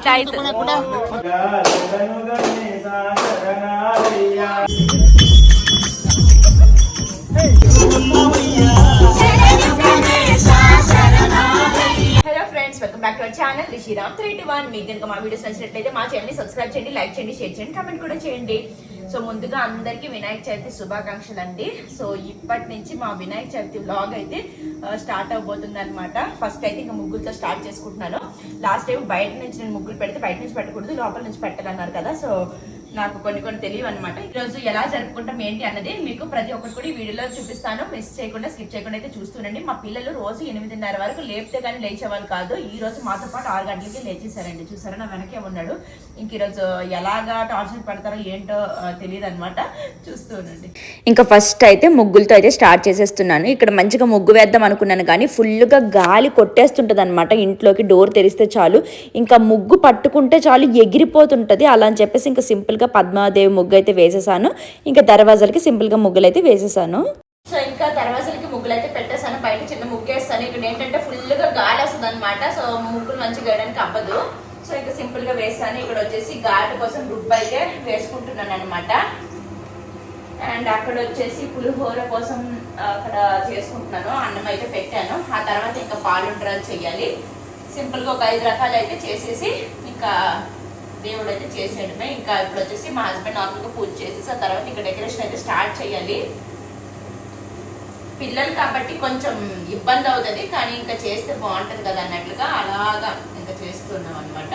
ఇట్లా hello friends welcome back to our channel Rishiram three two one మీకు కనుక మా వీడియోస్ నచ్చినట్లయితే మా ఛానల్ సబ్స్క్రైబ్ చేయండి లైక్ చేయండి షేర్ చేయండి కమెంట్ కూడా చేయండి. సో ముందుగా అందరికీ వినాయక చవితి శుభాకాంక్షలు అండి సో ఇప్పటి నుంచి మా వినాయక చవితి బ్లాగ్ అయితే స్టార్ట్ అవబోతుంది అనమాట ఫస్ట్ అయితే ఇంకా ముగ్గులతో స్టార్ట్ చేసుకుంటున్నాను. లాస్ట్ టైం బయట నుంచి నేను ముగ్గులు పెడితే బయట నుంచి పెట్టకూడదు లోపల నుంచి పెట్టాలన్నారు కదా. సో నాకు కొన్ని కొన్ని తెలియవు అనమాట ఈరోజు ఎలా జరుపుకుంటాం ఏంటి అన్నది మీకు ప్రతి ఒక్కటి కూడా వీడియోలో చూపిస్తాను. మిస్ చేయకుండా స్కిప్ చేయకుండా అయితే చూస్తుండండి మా పిల్లలు రోజు ఎనిమిదిన్నర వరకు లేపితే కానీ లేచేవాళ్ళు కాదు. ఈ రోజు మాతో పాటు ఆరు గంటలకి లేచేసారండి చూసారా? నా వెనకే ఉన్నాడు. ఇంక ఈరోజు ఎలాగా టార్చర్ పడతారో ఏంటో తెలియదు అనమాట చూస్తూ ఉండండి. ఇంకా ఫస్ట్ అయితే ముగ్గులతో అయితే స్టార్ట్ చేసేస్తున్నాను. ఇక్కడ మంచిగా ముగ్గు వేద్దాం అనుకున్నాను కానీ ఫుల్గా గాలి కొట్టేస్తుంటుంది అనమాట ఇంట్లోకి డోర్ తెరిస్తే చాలు. ఇంకా ముగ్గు పట్టుకుంటే చాలు ఎగిరిపోతుంటుంది. అలా అని చెప్పేసి ఇంకా సింపుల్గా పద్మాదేవి ముగ్గు అయితే వేసేసాను. ఇంకా దర్వాజాలకి సింపుల్గా ముగ్గులు అయితే వేసేసాను. సో ఇంకా దర్వాజలకి ముగ్గులు అయితే పెట్టేసాను బయట చిన్న ముగ్గు వేస్తాను ఇక్కడ ఏంటంటే ఫుల్గా గాలి వస్తుంది అనమాట సో ముగ్గులు మంచిగా వేయడానికి అవ్వదు. సో ఇంకా సింపుల్గా వేస్తాను. ఇక్కడ వచ్చేసి గాలి కోసం గుడ్ అయితే వేసుకుంటున్నాను అనమాట అండ్ అక్కడ వచ్చేసి పులిహోర కోసం అక్కడ చేసుకుంటున్నాను. అన్నం అయితే పెట్టాను. ఆ తర్వాత ఇంకా పాలుండ్రాలు చేయాలి. సింపుల్గా ఒక ఐదు రకాలు అయితే చేసేసి ఇంకా దేవుడు అయితే చేసేయడమే ఇంకా ఇప్పుడు వచ్చేసి మా హస్బెండ్ నార్మల్గా పూజ చేసేసి ఆ తర్వాత ఇంకా డెకరేషన్ అయితే స్టార్ట్ చేయాలి. పిల్లలు కాబట్టి కొంచెం ఇబ్బంది అవుతుంది కానీ ఇంకా చేస్తే బాగుంటుంది కదా అన్నట్లుగా అలాగా ఇంకా చేస్తున్నాం అనమాట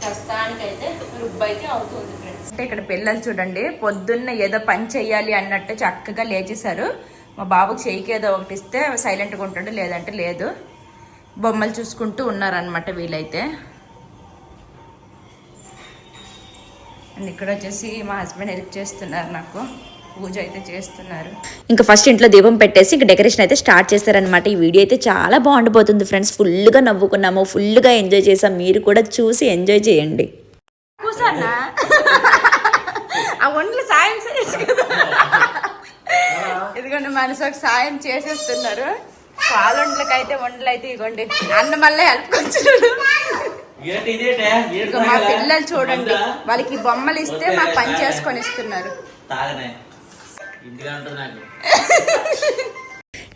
ప్రస్తుతానికైతే రుబ్బు అయితే అవుతుంది ఫ్రెండ్స్ అంటే ఇక్కడ పిల్లలు చూడండి పొద్దున్న ఏదో పని చెయ్యాలి అన్నట్టు చక్కగా లేచేశారు. మా బాబుకి చెయ్యికి ఏదో ఒకటి ఇస్తే సైలెంట్గా ఉంటాడు లేదంటే లేదు. బొమ్మలు చూసుకుంటూ ఉన్నారనమాట వీళ్ళైతే అండ్ ఇక్కడ వచ్చేసి మా హస్బెండ్ హెల్ప్ చేస్తున్నారు నాకు. పూజ అయితే చేస్తున్నారు. ఇంకా ఫస్ట్ ఇంట్లో దీపం పెట్టేసి ఇంకా డెకరేషన్ అయితే స్టార్ట్ చేస్తారనమాట ఈ వీడియో అయితే చాలా బాగుండిపోతుంది ఫ్రెండ్స్. ఫుల్గా నవ్వుకున్నాము ఫుల్గా ఎంజాయ్ చేసాం మీరు కూడా చూసి ఎంజాయ్ చేయండి. కూసన్నా ఆ వంటలు సాయం ఇదిగోండి మనసుకు సాయం చేసేస్తున్నారు. పాలొండ్లకి అయితే వంటలు అయితే ఇదిగోండి అన్న మళ్ళీ హెల్ప్కొచ్చారు మా? పిల్లలు చూడండి? వాళ్ళకి బొమ్మలు ఇస్తే వద్దే, మా పని. చేసుకొని ఇస్తున్నారు.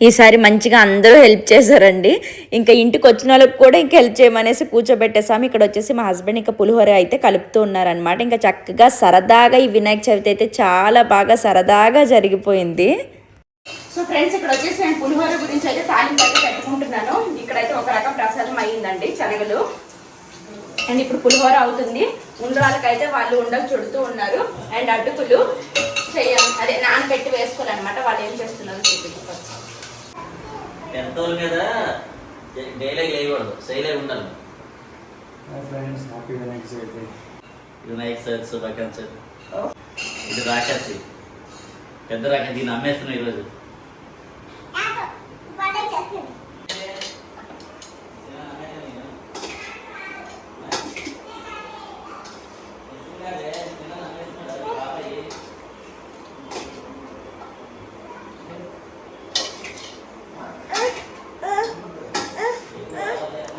ఈసారి మంచిగా అందరూ హెల్ప్ చేశారండి. ఇంకా ఇంటికి వచ్చిన వాళ్ళకి కూడా ఇంకా హెల్ప్ చేయమనేసి కూర్చోబెట్టేసాము ఇక్కడ వచ్చేసి మా హస్బెండ్ ఇంకా పులిహోర అయితే కలుపుతూ ఉన్నారనమాట ఇంకా చక్కగా సరదాగా ఈ వినాయక చవితి అయితే చాలా బాగా సరదాగా జరిగిపోయింది. సో ఫ్రెండ్స్ ఇక్కడ వచ్చేసి నేను పులిహోర గురించి అయితే తాలింపు అయితే పెట్టుకుంటున్నాను. ఇక్కడైతే ఒక రకం ప్రసాదం అయ్యిందండి శనగలు. అండ్ ఇప్పుడు పులిహోర అవుతుంది. ఉండ్రాలకైతే వాళ్ళు ఉండలు చుడుతూ ఉన్నారు. అండ్ అటుకులు చెయ్యాలి అదే నానబెట్టి వేసుకోవాలన్నమాట. వాళ్ళు ఏం చేస్తున్నారు చూపించుకోవచ్చు టెన్త్ వాళ్ళ మీద డైలాగ్ వేయకూడదు శైలే ఉండాలి. Hi friends happy Vinayaka Chavithi Vinayaka Chavithi శుభాకాంక్షలు. ఇది రాక్షసి. పెద్ద రాక్షసి. దీన్ని అమ్మేస్తున్నాం ఈరోజు.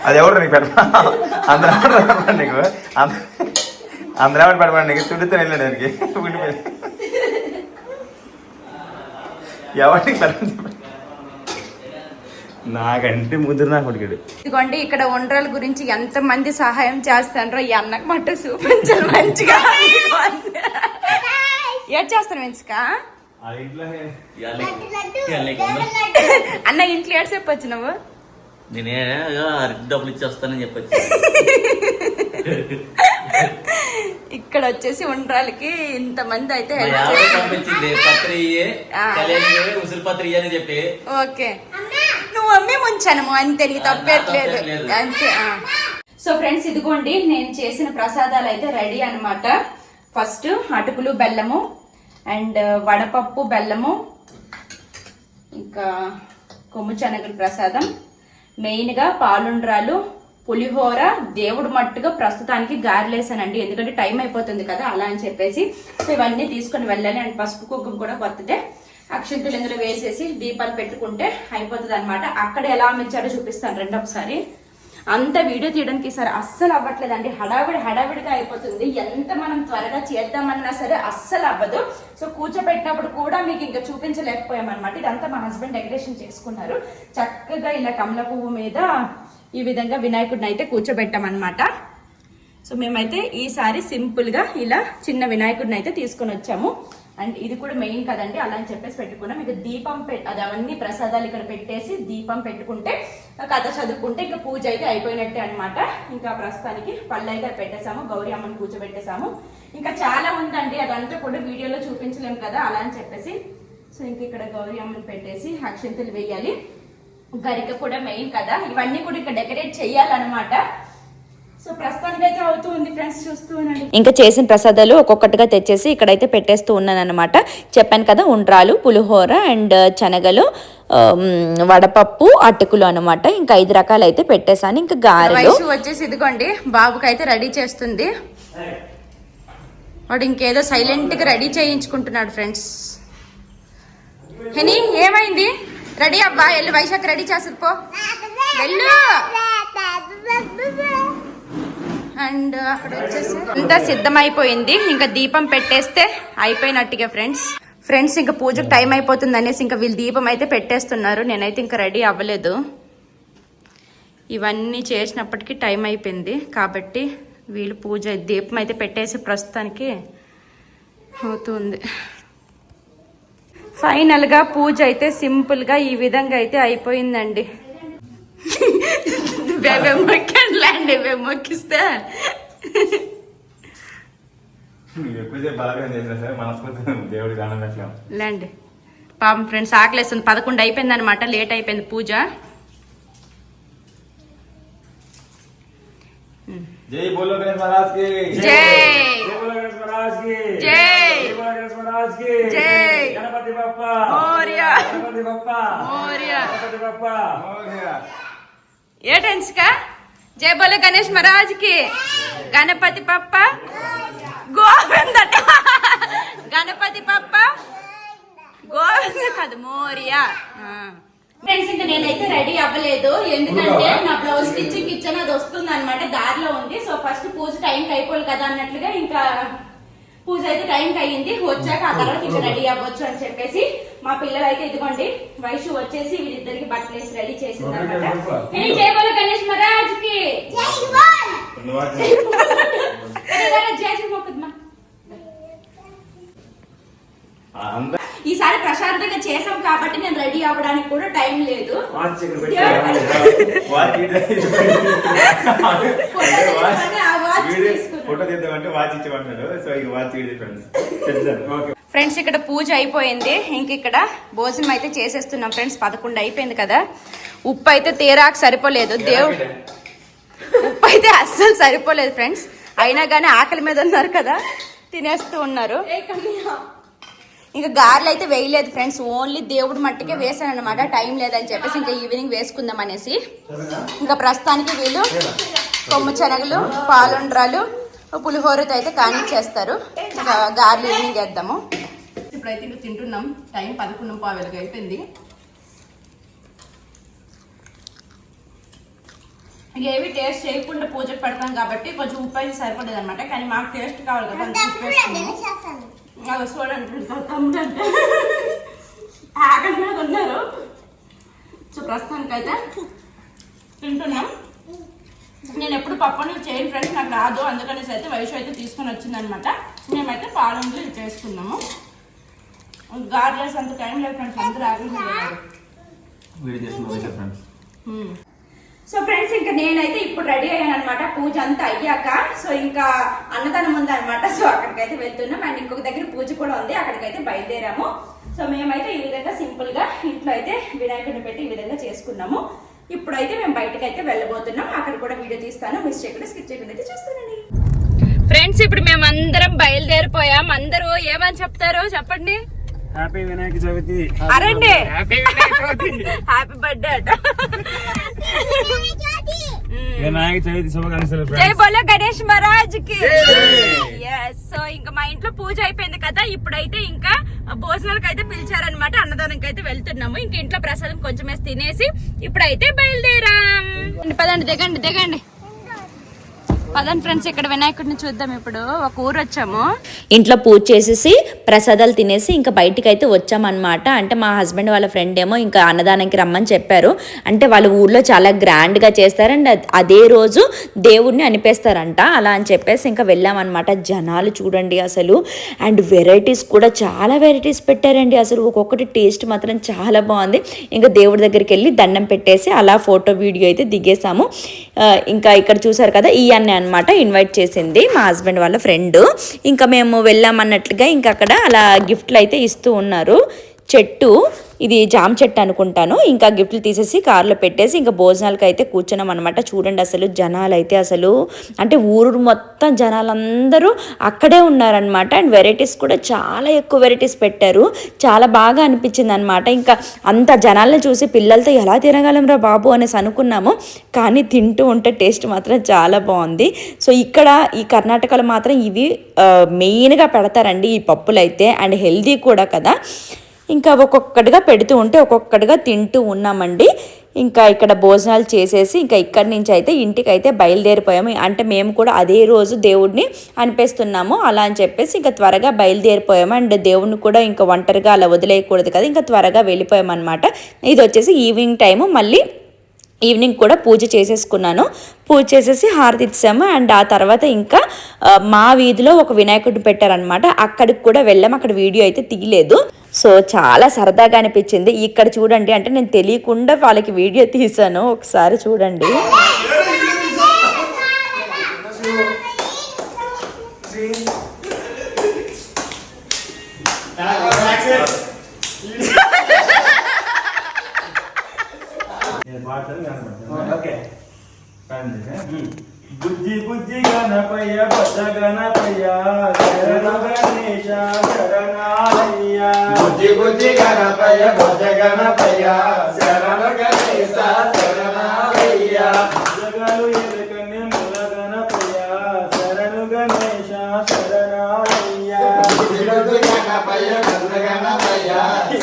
అది ఎవరు నీకు పెట్ట అందరూ ఎవరు నీకు? అంద- అందరూ ఎవరు పెట్టమని నీకు? తుడితే వెళ్ళాడు దానికి. ఉండిపోయి ఎవరికి నాకంటే ముద్ర నాకు ఉడికాడు ఇదిగోండి ఇక్కడ ఉండ్రాల గురించి ఎంత మంది సహాయం చేస్తారో ఈ అన్నకు మట్ట చూపించారు మంచిగా. ఏం చేస్తాను మంచిగా అది ఇంట్లో ఇవాళ ఇవాళ నీకు నేనే డబ్బులు ఇచ్చి వస్తానని చెప్పొచ్చు. ఇక్కడ వచ్చేసి ఉండ్రాలకి ఇంతమంది అయితే పంపించింది ఇయ్యని చెప్పి. ఓకే. నువ్వు అమ్మే ముంచాను అంతే నీకు తప్పేట్లేదు నా తప్పేం లేదు. అంతే సో ఫ్రెండ్స్ ఇదిగోండి నేను చేసిన ప్రసాదాలు అయితే రెడీ అన్నమాట. ఫస్ట్ అటుకులు బెల్లము అండ్ వడపప్పు బెల్లము ఇంకా కొమ్ము శనగల ప్రసాదం. మెయిన్గా పాలుండ్రాలు పులిహోర దేవుడు మట్టుగా ప్రస్తుతానికి గారెలేసానండి. ఎందుకంటే టైం అయిపోతుంది కదా అలా అని చెప్పేసి. సో ఇవన్నీ తీసుకొని వెళ్ళాలి. అండ్ పసుపు కుంకుమ కూడా కొత్తదే. అక్షంతులు ఇందులో వేసేసి దీపాలు పెట్టుకుంటే అయిపోతుంది అనమాట అక్కడ ఎలా అమ్మించారో చూపిస్తాను రెండొకసారి అంత వీడియో తీయడానికి సార్ అస్సలు అవ్వట్లేదండి. హడావిడి హడావిడిగా అయిపోతుంది. ఎంత మనం త్వరగా చేద్దామన్నా సరే అస్సలు అవ్వదు. సో కూర్చోబెట్టినప్పుడు కూడా మీకు ఇంకా చూపించలేకపోయామన్నమాట. ఇదంతా మా హస్బెండ్ డెకరేషన్ చేసుకున్నారు. చక్కగా ఇలా కమల పువ్వు మీద ఈ విధంగా వినాయకుడిని అయితే కూర్చోబెట్టామన్నమాట. సో మేమైతే ఈసారి సింపుల్గా ఇలా చిన్న వినాయకుడిని అయితే తీసుకొని వచ్చాము. అండ్ ఇది కూడా మెయిన్ కదండి. అలా అని చెప్పేసి పెట్టుకున్నాం. ఇక దీపం పె- అది అవన్నీ ప్రసాదాలు ఇక్కడ పెట్టేసి దీపం పెట్టుకుంటే కథ చదువుకుంటే ఇంకా పూజ అయితే అయిపోయినట్టే అనమాట ఇంకా ప్రస్తుతానికి పళ్ళు అయితే పెట్టేశాము గౌరీ అమ్మని కూర్చోబెట్టేశాము ఇంకా చాలా ఉందండి అదంతా కూడా వీడియోలో చూపించలేము కదా అలా అని చెప్పేసి. సో ఇంక ఇక్కడ గౌరీ అమ్మని పెట్టేసి అక్షంతలు వేయాలి. గరిక కూడా మెయిన్ కదా ఇవన్నీ కూడా ఇక్కడ డెకరేట్ చేయాలన్నమాట. సో ప్రస్తుతానికి అయితే అవుతూ ఉంది ఫ్రెండ్స్ చూస్తూ ఉండండి. ఇంకా చేసిన ప్రసాదాలు ఒక్కొక్కటిగా తెచ్చేసి ఇక్కడైతే పెట్టేస్తూ ఉన్నాను అనమాట చెప్పాను కదా ఉండ్రాలు పులిహోర అండ్ శనగలు వడపప్పు అటుకులు అనమాట ఇంకా ఐదు రకాలు అయితే పెట్టేశాను. ఇంకా గారెలు. వచ్చేసి ఇదిగోండి బాబుకి అయితే రెడీ చేస్తుంది. వాడు ఇంకేదో సైలెంట్గా రెడీ చేయించుకుంటున్నాడు ఫ్రెండ్స్. హెని ఏమైంది? రెడీ అబ్బా వెళ్ళు వైశాఖ్ రెడీ చేస్తుంది పో. వెళ్ళు. అండ్ అక్కడ వచ్చేసి అంతా సిద్ధమైపోయింది. ఇంకా దీపం పెట్టేస్తే అయిపోయినట్టుగా ఫ్రెండ్స్. ఫ్రెండ్స్ ఇంకా పూజకు టైం అయిపోతుంది అనేసి ఇంకా వీళ్ళు దీపం అయితే పెట్టేస్తున్నారు. నేనైతే ఇంకా రెడీ అవ్వలేదు. ఇవన్నీ చేసినప్పటికీ టైం అయిపోయింది. కాబట్టి వీళ్ళు పూజ దీపం అయితే పెట్టేసి ప్రస్తుతానికి అవుతుంది. ఫైనల్గా పూజ అయితే సింపుల్గా ఈ విధంగా అయితే అయిపోయిందండి. బేబే మొక్కండి ల్యాండ్ బేబే మొక్కిస్తే లేండి పాపం ఫ్రెండ్స్ ఆకలేస్తుంది. పదకొండు అయిపోయింది అనమాట లేట్ అయిపోయింది పూజ. Hmm. జై జై. గణపతి గణపతి గణపతి ఏ టెన్స్కా జై బోలో గణేష్ మహారాజ్కి గణపతి పప్ప. గోవింద. గణపతి పప్ప. గోవింద కాదు మోరియా. ఫ్రెండ్స్ ఇంకా నేనైతే రెడీ అవ్వలేదు. ఎందుకంటే నా బ్లౌజ్ స్టిచ్చింగ్ ఇచ్చాను అది వస్తుంది అనమాట దారిలో ఉంది. సో ఫస్ట్ పూజ టైంకి అయిపోవాలి కదా అన్నట్లుగా ఇంకా పూజ అయితే టైంకి అయ్యింది. వచ్చాక ఆ తర్వాత ఇంకా రెడీ అవ్వచ్చు అని చెప్పేసి మా పిల్లలు అయితే ఇదిగోండి వయసు వచ్చేసి వీరిద్దరికి బట్టలు వేసి రెడీ చేసింది అనమాట గణేష్ మహారాజ్కి ఈసారి ప్రశాంతంగా చేసాం కాబట్టి నేను రెడీ అవ్వడానికి కూడా టైం లేదు. వాచ్ ఫోటో తీద్దామంటే వాచ్ ఇచ్చేమంటున్నాడు సో ఇక వాచ్ ఫ్రెండ్స్. ఇక్కడ పూజ అయిపోయింది. ఇంక ఇక్కడ భోజనం అయితే చేసేస్తున్నాం ఫ్రెండ్స్. పదకొండు అయిపోయింది కదా. ఉప్పు అయితే తీరాకు సరిపోలేదు. దేవుడు ఉప్పు అయితే అస్సలు సరిపోలేదు ఫ్రెండ్స్. అయినా కానీ ఆకలి మీద ఉన్నారు కదా. తినేస్తూ ఉన్నారు. ఇంకా గారెలు అయితే వేయలేదు ఫ్రెండ్స్. ఓన్లీ దేవుడు మట్టికే వేసాను అనమాట టైం లేదని చెప్పేసి ఇంకా ఈవినింగ్ వేసుకుందాం అనేసి. ఇంకా ప్రస్తుతానికి వీళ్ళు కొమ్ము శనగలు పాలుండ్రాలు పులిహోరతో అయితే కానిచ్చేస్తారు. చేస్తారు గారెలు ఈవినింగ్ వేద్దాము ఇప్పుడైతే ఇంకా తింటున్నాం. టైం పదకొండు పావులుగా అయిపోయింది. ఏవి టేస్ట్ చేయకుండా పూజకు పెడతాం కాబట్టి కొంచెం ఉప్పు అయితే సరిపడదు అనమాట కానీ మాకు టేస్ట్ కావాలి కదా చూడండి తమ్ముడు అంటే. ఉన్నారు సో ప్రస్తుతానికి అయితే తింటున్నాం. నేను ఎప్పుడు పప్పుని చేయను ఫ్రెండ్స్ నాకు రాదు. అందుకనేసి అయితే వయసు అయితే తీసుకొని వచ్చిందనమాట. మేమైతే పాలంలో చేసుకున్నాము. గార్లెస్ అంత టైం లేదు ఫ్రెండ్స్ అందరూ ఫ్రెండ్స్ సో ఫ్రెండ్స్ ఇంకా నేనైతే ఇప్పుడు రెడీ అయ్యాను అనమాట పూజ అంతా అయ్యాక సో ఇంకా అన్నదానం ఉంది అనమాట సో అక్కడికైతే వెళ్తున్నాం. అండ్ ఇంకొక దగ్గర పూజ కూడా ఉంది. అక్కడికైతే బయలుదేరాము. సో మేమైతే ఈ విధంగా సింపుల్గా ఇంట్లో అయితే వినాయకుడిని పెట్టి ఈ విధంగా చేసుకున్నాము. ఇప్పుడైతే మేము బయటకు అయితే వెళ్ళబోతున్నాం. అక్కడ కూడా వీడియో తీస్తాను. మిస్ చేయకుండా స్కిప్ చేయకుండా అయితే చూస్తానండి. ఫ్రెండ్స్ ఇప్పుడు మేము అందరం బయలుదేరిపోయాం. అందరూ ఏమని చెప్తారు చెప్పండి. Happy Vinayaka Chavithi అరండి happy Vinayaka Chavithi happy birthday అట. వినాయక చవితి శుభాకాంక్షలు జై ఫ్రెండ్స్ బోలో గణేష్ మహారాజ్కి సో ఇంకా మా ఇంట్లో పూజ అయిపోయింది కదా ఇప్పుడైతే ఇంకా భోజనాలకు అయితే పిలిచారనమాట అన్నదానంకి అయితే వెళ్తున్నాము. ఇంక ఇంట్లో ప్రసాదం కొంచెం వేసి తినేసి ఇప్పుడైతే బయలుదేరాం. పదండి దిగండి దిగండి. పదండి ఫ్రెండ్స్ ఇక్కడ వినాయకుడిని చూద్దాం ఇప్పుడు. ఒక ఊరు వచ్చాము. ఇంట్లో పూజ చేసేసి ప్రసాదాలు తినేసి ఇంకా బయటికి అయితే వచ్చామన్నమాట. అంటే మా హస్బెండ్ వాళ్ళ ఫ్రెండ్ ఏమో ఇంకా అన్నదానానికి రమ్మని చెప్పారు. అంటే వాళ్ళ ఊర్లో చాలా గ్రాండ్గా చేస్తారు అండ్ అదే రోజు దేవుడిని అనిపేస్తారంట. అలా అని చెప్పేసి ఇంకా వెళ్ళామన్నమాట. జనాలు చూడండి అసలు. అండ్ వెరైటీస్ కూడా చాలా వెరైటీస్ పెట్టారండి. అసలు ఒక్కొక్కటి టేస్ట్ మాత్రం చాలా బాగుంది. ఇంకా దేవుడి దగ్గరికి వెళ్ళి దండం పెట్టేసి అలా ఫోటో వీడియో అయితే దిగేసాము. ఇంకా ఇక్కడ చూసారు కదా ఈ అన్న అనమాట ఇన్వైట్ చేసింది మా హస్బెండ్ వాళ్ళ ఫ్రెండ్ ఇంకా మేము వెళ్ళామన్నట్లుగా ఇంకా అక్కడ అలా గిఫ్ట్లు అయితే ఇస్తూ ఉన్నారు. చెట్టు ఇది జామ్ చెట్టు అనుకుంటాను. ఇంకా గిఫ్ట్లు తీసేసి కార్లో పెట్టేసి ఇంకా భోజనాలకు అయితే కూర్చున్నాం అనమాట చూడండి అసలు జనాలు అయితే అసలు అంటే ఊరు మొత్తం జనాలందరూ అక్కడే ఉన్నారనమాట అండ్ వెరైటీస్ కూడా చాలా ఎక్కువ వెరైటీస్ పెట్టారు. చాలా బాగా అనిపించింది అనమాట ఇంకా అంత జనాలను చూసి పిల్లలతో ఎలా తినగలంరా బాబు అనేసి అనుకున్నాము. కానీ తింటూ ఉంటే టేస్ట్ మాత్రం చాలా బాగుంది. సో ఇక్కడ ఈ కర్ణాటకలో మాత్రం ఇవి మెయిన్గా పెడతారండి ఈ పప్పులు అయితే అండ్ హెల్దీ కూడా కదా. ఇంకా ఒక్కొక్కటిగా పెడుతూ ఉంటే ఒక్కొక్కటిగా తింటూ ఉన్నామండి. ఇంకా ఇక్కడ భోజనాలు చేసేసి ఇంకా ఇక్కడి నుంచి అయితే ఇంటికి అయితే బయలుదేరిపోయాము. అంటే మేము కూడా అదే రోజు దేవుడిని అనిపిస్తున్నాము. అలా అని చెప్పేసి ఇంకా త్వరగా బయలుదేరిపోయాము. అండ్ దేవుడిని కూడా ఇంకా ఒంటరిగా అలా వదిలేయకూడదు కదా. ఇంకా త్వరగా వెళ్ళిపోయామన్నమాట. ఇది వచ్చేసి ఈవినింగ్ టైము. మళ్ళీ ఈవినింగ్ కూడా పూజ చేసేసుకున్నాను. పూజ చేసేసి హారతి ఇచ్చాము. అండ్ ఆ తర్వాత ఇంకా మా వీధిలో ఒక వినాయకుడిని పెట్టారనమాట అక్కడికి కూడా వెళ్ళాము. అక్కడ వీడియో అయితే తీయలేదు. సో చాలా సరదాగా అనిపించింది. ఇక్కడ చూడండి అంటే నేను తెలియకుండా వాళ్ళకి వీడియో తీసాను ఒకసారి చూడండి. ఓకే బుజ్జి బుజ్జి గణపయ్య బద్ద గణపయ్య శరణ గణేశ శరణాలయ్య బుజ్జి బుజ్జి గణపయ్య భజ గణపయ్య శరణ గణేశ శరణాలయ్య జగలు ఎలుకని ముల గణపయ్య శరణు గణేశ శరణాలయ్య బుజ్జి బుజ్జి గణపయ్య భజ గణపయ్య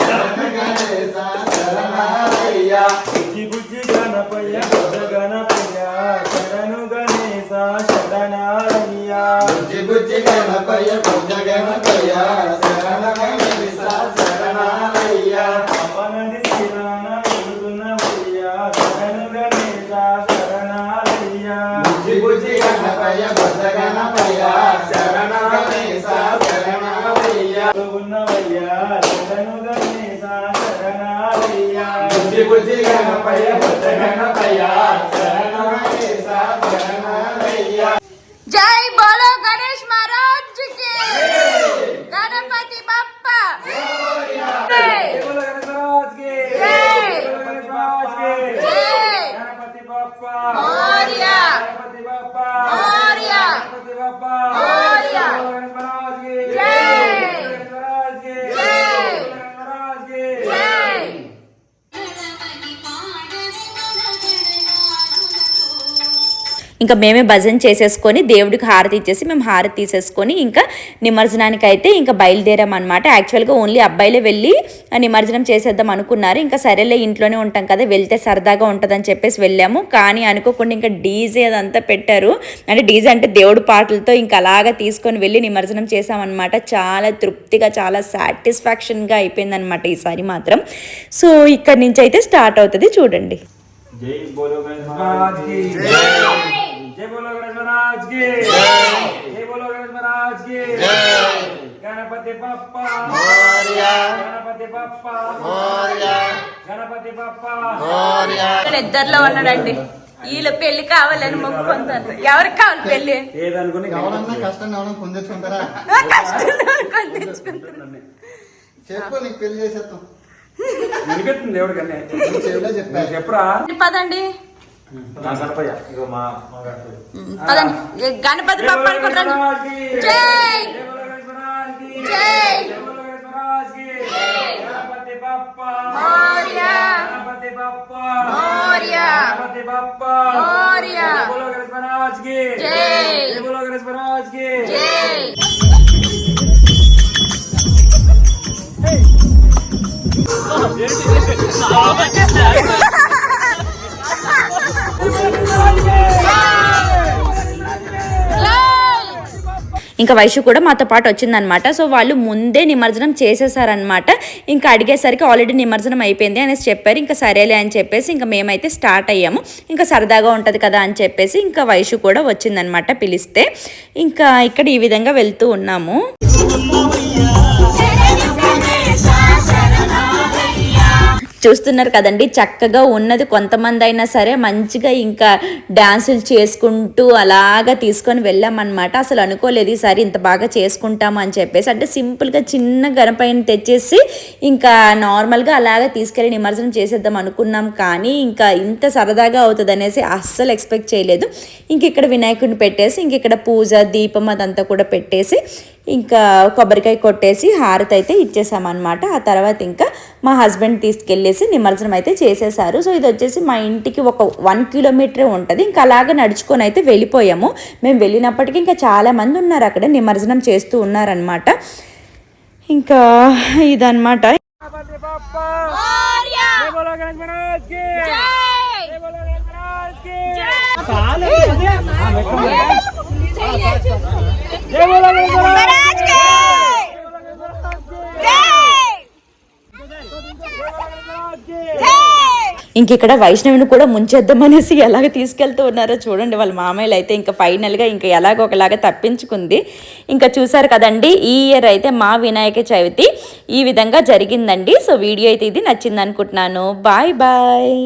శరణ గణేశ శరణాలయ్య బుజ్జి బుజ్జి గణపయ్య బద్ద గణపయ్య శరణు బుజ్జి బుజ్జి గణపయ్య శిరాన శరణు గణేశ బుజ్జి బుజ్జి గణపయ్య భజ గణపయ్య శరణ గణేశ శరణాలయ్య ఉన్నవయ్యా శరణు గణేశ శరణాలయ్య బుజ్జి బుజ్జి గణపయ్య భజ గణపయ్య శరణ గణేశ శరణాలయ్య జై బోలో గణేష్ మహారాజ్కి గణపతి ఇంకా మేమే భజన చేసేసుకొని దేవుడికి హారతి ఇచ్చేసి మేము హారతి తీసేసుకొని ఇంకా నిమజ్జనానికి అయితే ఇంకా బయలుదేరాం అనమాట యాక్చువల్గా ఓన్లీ అబ్బాయిలే వెళ్ళి నిమజ్జనం చేసేద్దాం అనుకున్నారు. ఇంకా సరేలే ఇంట్లోనే ఉంటాం కదా వెళ్తే సరదాగా ఉంటుందని చెప్పేసి వెళ్ళాము. కానీ అనుకోకుండా ఇంకా డీజే అదంతా పెట్టారు. అంటే డీజే అంటే దేవుడి పాటలతో ఇంకా అలాగా తీసుకొని వెళ్ళి నిమజ్జనం చేసామన్నమాట చాలా తృప్తిగా చాలా సాటిస్ఫాక్షన్గా అయిపోయిందనమాట ఈసారి మాత్రం. సో ఇక్కడ నుంచి అయితే స్టార్ట్ అవుతుంది చూడండి. జై. బోలో గణేశ महाराज की जय जय बोलो गणेश महाराज की जय बोलो गणेश महाराज की गणपति बप्पा गणपति बप्पा गणपति बप्पा ఇక్కడ ఇద్దరిలో ఉన్నాడండి వీళ్ళు పెళ్లి కావాలని మొక్కుకుంటారు ఎవరికి కావాలి పెళ్లి ఏదనుకుని ఎవరన్నా కష్టం ఎవరన్నా పొందొచ్చుకుంటారా కొని తెచ్చుకుంటారు. చెప్పు నీకు పెళ్లి చేసేస్తాం వినిపిస్తుంది ఎవరికన్నా నువ్వు చెవిలో గణపతి పప్పనుకుంటాను జై జై గణపతి బప్ప. మోర్య. గణపతి ఇంకా వైషు కూడా మాతో పాటు వచ్చిందనమాట సో వాళ్ళు ముందే నిమజ్జనం చేసేసారనమాట ఇంకా అడిగేసరికి ఆల్రెడీ నిమజ్జనం అయిపోయింది అనేసి చెప్పారు. ఇంకా సరేలే అని చెప్పేసి ఇంకా మేమైతే స్టార్ట్ అయ్యాము. ఇంకా సరదాగా ఉంటుంది కదా అని చెప్పేసి ఇంకా వైషు కూడా వచ్చిందనమాట పిలిస్తే. ఇంకా ఇక్కడ ఈ విధంగా వెళ్తూ ఉన్నాము. చూస్తున్నారు కదండి. చక్కగా ఉన్నది. కొంతమంది అయినా సరే మంచిగా ఇంకా డ్యాన్సులు చేసుకుంటూ అలాగా తీసుకొని వెళ్ళామన్నమాట. అసలు అనుకోలేదు ఈసారి ఇంత బాగా చేసుకుంటాము అని చెప్పేసి. అంటే సింపుల్గా చిన్న గనపైన తెచ్చేసి ఇంకా నార్మల్గా అలాగా తీసుకెళ్ళి నిమజ్జనం చేసేద్దాం అనుకున్నాం. కానీ ఇంకా ఇంత సరదాగా అవుతుంది అనేసి అస్సలు ఎక్స్పెక్ట్ చేయలేదు. ఇంక ఇక్కడ వినాయకుడిని పెట్టేసి ఇంక ఇక్కడ పూజ దీపం అదంతా కూడా పెట్టేసి ఇంకా కొబ్బరికాయ కొట్టేసి హారతి అయితే ఇచ్చేసామన్నమాట ఆ తర్వాత ఇంకా మా హస్బెండ్ తీసుకెళ్ళేసి నిమజ్జనం అయితే చేసేసారు సో ఇది వచ్చేసి మా ఇంటికి ఒక వన్ కిలోమీటరే ఉంటుంది ఇంకా అలాగే నడుచుకొని అయితే వెళ్ళిపోయాము మేము వెళ్ళినప్పటికీ ఇంకా చాలామంది ఉన్నారు అక్కడ నిమజ్జనం చేస్తూ ఉన్నారనమాట ఇంకా ఇదన్నమాట చాలా ఇంక ఇక్కడ వైష్ణవిని కూడా ముంచేద్దామనేసి ఎలాగ తీసుకెళ్తూ ఉన్నారో చూడండి. వాళ్ళ మామయ్యలు అయితే ఇంకా ఫైనల్గా ఇంకా ఎలాగో ఒకలాగా తప్పించుకుంది. ఇంకా చూసారు కదండి ఈ ఇయర్ అయితే మా వినాయక చవితి ఈ విధంగా జరిగిందండి. సో వీడియో అయితే ఇది నచ్చింది అనుకుంటున్నాను బాయ్ బాయ్.